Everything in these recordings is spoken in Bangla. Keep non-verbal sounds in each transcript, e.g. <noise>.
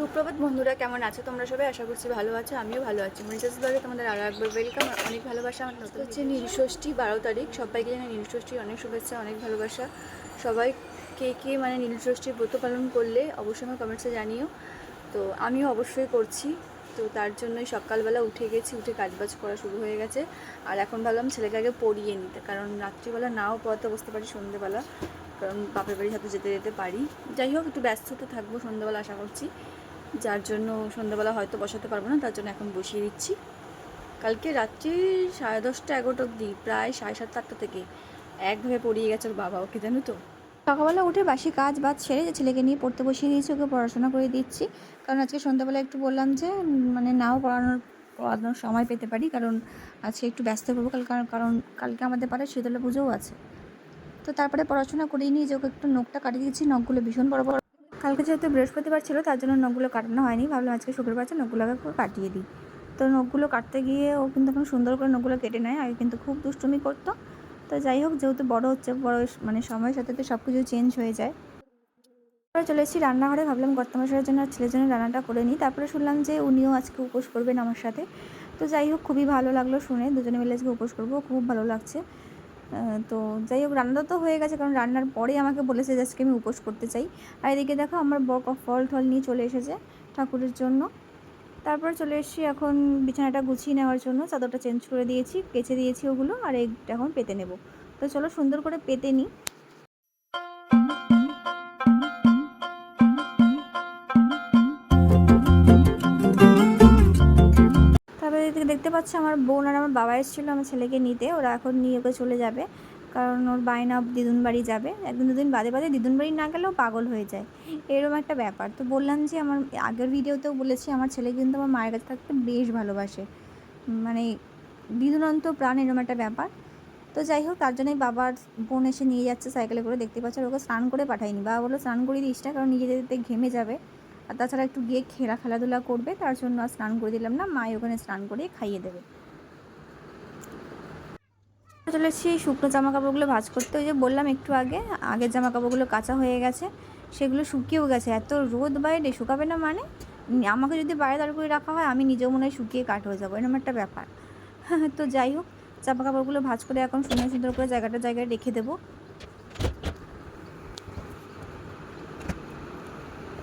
সুপ্রভাত বন্ধুরা কেমন আছো তোমরা সবাই? আশা করছি ভালো আছো আমিও ভালো আছি। মরিচাস ব্লগে তোমাদের আরও একবার ওয়েলকাম অনেক ভালোবাসা আমার নতুন হচ্ছে নীলষষ্ঠী বারো তারিখ। সবাইকে জানাই নীলষষ্ঠীর অনেক শুভেচ্ছা অনেক ভালোবাসা। সবাই কে কে মানে নীলষষ্ঠীর ব্রত পালন করলে অবশ্যই আমার কমেন্টসে জানিও। তো আমিও অবশ্যই করছি। তো তার জন্যই সকালবেলা উঠে গেছি উঠে কাজবাজ করা শুরু হয়ে গেছে। আর এখন ভাবলাম ছেলেকে আগে পড়িয়ে নিতে কারণ রাত্রিবেলা নাও পড়াতে বসতে পারি সন্ধ্যেবেলা কারণ বাপের বাড়ির সাথে যেতে যেতে পারি। যাই হোক একটু ব্যস্ত তো থাকব সন্ধ্যাবেলা আশা করছি। যার জন্য সন্ধ্যাবেলা হয়তো বসাতে পারব না, তার জন্য এখন বসিয়ে দিচ্ছি। কালকে রাত্রি সাড়ে দশটা এগারোটা অবধি, প্রায় সাড়ে সাতটা আটটা থেকে। একভাবে পড়িয়ে গেছে ওর বাবা ওকে, জানো তো? সকালবেলা উঠে বাসি কাজ বাজ সেরে যে ছেলেকে নিয়ে পড়তে বসিয়ে দিয়েছি, ওকে পড়াশোনা করে দিচ্ছি। কারণ আজকে সন্ধ্যাবেলা একটু বললাম যে মানে নাও পড়ানোর পড়ানোর সময় পেতে পারি, কারণ আজকে একটু ব্যস্ত করব, কাল কারণ- কারণ কালকে আমাদের পাড়ায় শীতলা পুজোও আছে। তো তারপরে পড়াশোনা করিয়ে নিয়ে যে ওকে একটু নখটা কাটিয়ে দিয়েছি, নখগুলো ভীষণ বড় বড় কালকে যেহেতু বৃহস্পতিবার ছিল, তার জন্য নখগুলো কাটানো হয়নি। ভাবলাম আজকে শুক্রবার আছে, নখগুলোকে একটু কাটিয়ে দিই। তো নখগুলো কাটতে গিয়ে ও কিন্তু এখন সুন্দর করে নখগুলো কেটে নেয় আগে কিন্তু খুব দুষ্টুমি করতো। তো যাই হোক, যেহেতু বড় হচ্ছে, বড় মানে সময়ের সাথে তো সব কিছু চেঞ্জ হয়ে যায়। তারপরে চলে এসেছি রান্নাঘরে, ভাবলাম কর্তমাশয়ের জন্য আর ছেলের জন্য রান্নাটা করে নিই। তারপরে শুনলাম যে উনিও আজকে উপোস করবেন আমার সাথে। তো যাই হোক, খুবই ভালো লাগল শুনে। দুজনে মিলে আজকে উপোস করব, খুব ভালো লাগছে। তো যাই হোক, রান্না তো হয়ে গেছে, কারণ রান্নার পরে আমাকে বলেছে যে আজকে আমি উপোস করতে চাই। আর এদিকে দেখো, আমার বক ফল ঠল নিয়ে চলে এসেছে ঠাকুরের জন্য। তারপর চলে এসেছি এখন বিছানাটা গুছিয়ে নেওয়ার জন্য। চাদরটা চেঞ্জ করে দিয়েছি, কেচে দিয়েছি ওগুলো, আর এইটা এখন পেতে নেব। তো চলো সুন্দর করে পেতে নিই এদিকে দেখতে পাচ্ছি আমার বোন আর আমার বাবা এসেছিল আমার ছেলেকে নিতে। ওরা এখন নিয়ে ওকে চলে যাবে। কারণ ওর বায়না দিদুন বাড়ি যাবে। একদিন দুদিন বাদে বাদে দিদুন বাড়ি না গেলেও পাগল হয়ে যায়। এরকম একটা ব্যাপার। তো বললাম যে আমার আগের ভিডিওতেও বলেছি, আমার ছেলে কিন্তু আমার মায়ের কাছে থাকতে বেশ ভালোবাসে। মানে দিদুনন্ত প্রাণ এরকম একটা ব্যাপার। তো যাই হোক, তার জন্যই বাবার বোন এসে নিয়ে যাচ্ছে সাইকেলে করে। দেখতে পাচ্ছে ওকে স্নান করে পাঠায়নি। বাবা বলল, স্নান করে দিস না, কারণ নিজে যেতে ঘেমে যাবে। আর তাছাড়া একটু গিয়ে খেলা খেলাধুলা করবে, তার জন্য আর স্নান করে দিলাম না, মাই ওখানে স্নান করে খাইয়ে দেবে। চলে এসেছি শুকনো জামা কাপড়গুলো ভাঁজ করতে, ওই যে বললাম একটু আগে, আগের জামা কাপড়গুলো কাঁচা হয়ে গেছে, সেগুলো শুকিয়েও গেছে, এত রোদ বাইরে, শুকাবে না মানে? আমাকে যদি বাইরে দাঁড় করে রাখা হয়, আমি নিজেও মনে হয় শুকিয়ে কাঠ হয়ে যাব, এরকম একটা ব্যাপার। <laughs> তো যাই হোক জামা কাপড়গুলো ভাঁজ করে এখন সুন্দর সুন্দর করে জায়গাটা জায়গায় রেখে দেবো।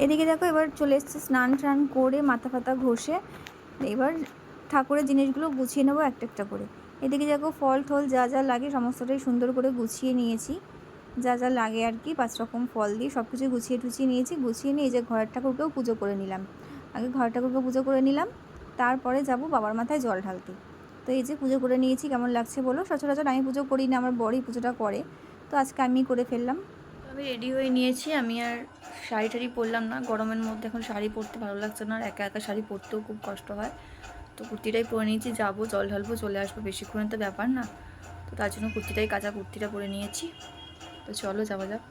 এদিকে দেখো, এবার চলে এসছে স্নান টান করে মাথা ফাতা ঘষে। এবার ঠাকুরের জিনিসগুলো গুছিয়ে নেব একটা একটা করে। এদিকে দেখো, ফল টল যা যা লাগে সমস্তটাই সুন্দর করে গুছিয়ে নিয়েছি। যা যা লাগে আর কি, পাঁচ রকম ফল দিয়ে সব কিছু গুছিয়ে টুছিয়ে নিয়েছি। গুছিয়ে নিয়ে এই যে ঘরের ঠাকুরকেও পুজো করে নিলাম। আগে ঘরের ঠাকুরকে পুজো করে নিলাম, তারপরে যাব বাবার মাথায় জল ঢালতে। তো এই যে পুজো করে নিয়েছি, কেমন লাগছে বলো? সচরাচর আমি পুজো করি না, আমার বড়ই পুজোটা করে। তো আজকে আমি করে ফেললাম। আমি রেডি হয়ে নিয়েছি। আমি আর শাড়ি টাড়ি পরলাম না। গরমের মধ্যে এখন শাড়ি পরতে ভালো লাগছে না। আর একা একা শাড়ি পরতেও খুব কষ্ট হয়। তো কুর্তিটাই পরে নিয়েছি। যাব, জল ঢালবো, চলে আসব। বেশিক্ষণের তো ব্যাপার না। তো তার জন্য কুর্তিটাই, কাঁচা কুর্তিটা পরে নিয়েছি। তো চলো, যাওয়া যাক।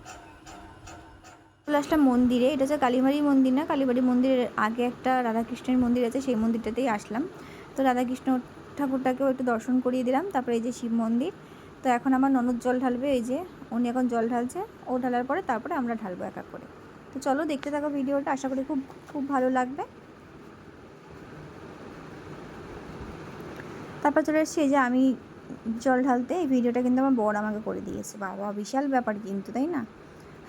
চলে মন্দিরে। এটা হচ্ছে কালীবাড়ি মন্দির না? কালীবাড়ি মন্দিরের আগে একটা রাধাকৃষ্ণের মন্দির আছে। সেই মন্দিরটাতেই আসলাম। তো রাধাকৃষ্ণ ঠাকুরটাকেও একটু দর্শন করিয়ে দিলাম। তারপরে এই যে শিব মন্দির। তো এখন আমার ননদ জল ঢালবে। এই যে উনি এখন জল ঢালছে, ও ঢালার পরে তারপরে আমরা ঢালবো এক এক করে। তো চলো দেখতে থাকো ভিডিওটা, আশা করি খুব খুব ভালো লাগবে। তারপর চলে এসেছি যে আমি জল ঢালতে, এই ভিডিওটা কিন্তু আমার বর আমাকে করে দিয়েছে। বাবা, বিশাল ব্যাপার কিন্তু, তাই না?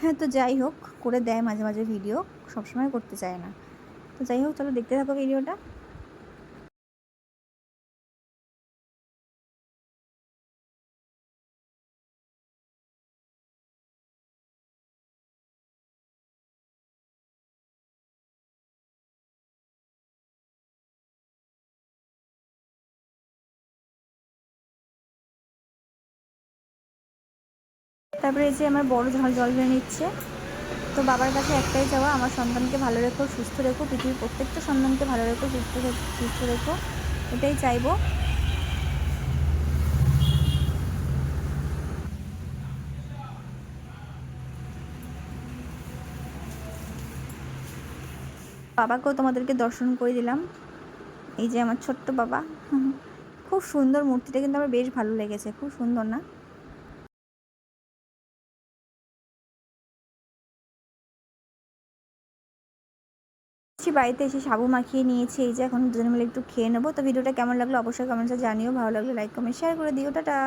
হ্যাঁ তো যাই হোক, করে দেয় মাঝে মাঝে ভিডিও, সবসময় করতে চায় না। তো যাই হোক, চলো দেখতে থাকো ভিডিওটা। তারপরে এই যে আমার বড় জল জল বেড়ে নিচ্ছে। তো বাবার কাছে একটাই চাওয়া, আমার সন্তানকে ভালো রেখো, সুস্থ রেখো, পৃথিবীর প্রত্যেকটা সন্তানকে ভালো রেখো, সুস্থ সুস্থ রেখো, এটাই চাইব। বাবাকেও তোমাদেরকে দর্শন করে দিলাম। এই যে আমার ছোট্ট বাবা। খুব সুন্দর মূর্তিটা কিন্তু আমার বেশ ভালো লেগেছে, খুব সুন্দর না? এসেছি বাড়িতে এসে সাবু মাখিয়ে নিয়েছি, এই যে এখন দুজনে মিলে একটু খেয়ে নেব। তো ভিডিওটা কেমন লাগল অবশ্যই কমেন্টসে জানিও, ভালো লাগলে লাইক কমেন্ট শেয়ার করে দিও। টাটা!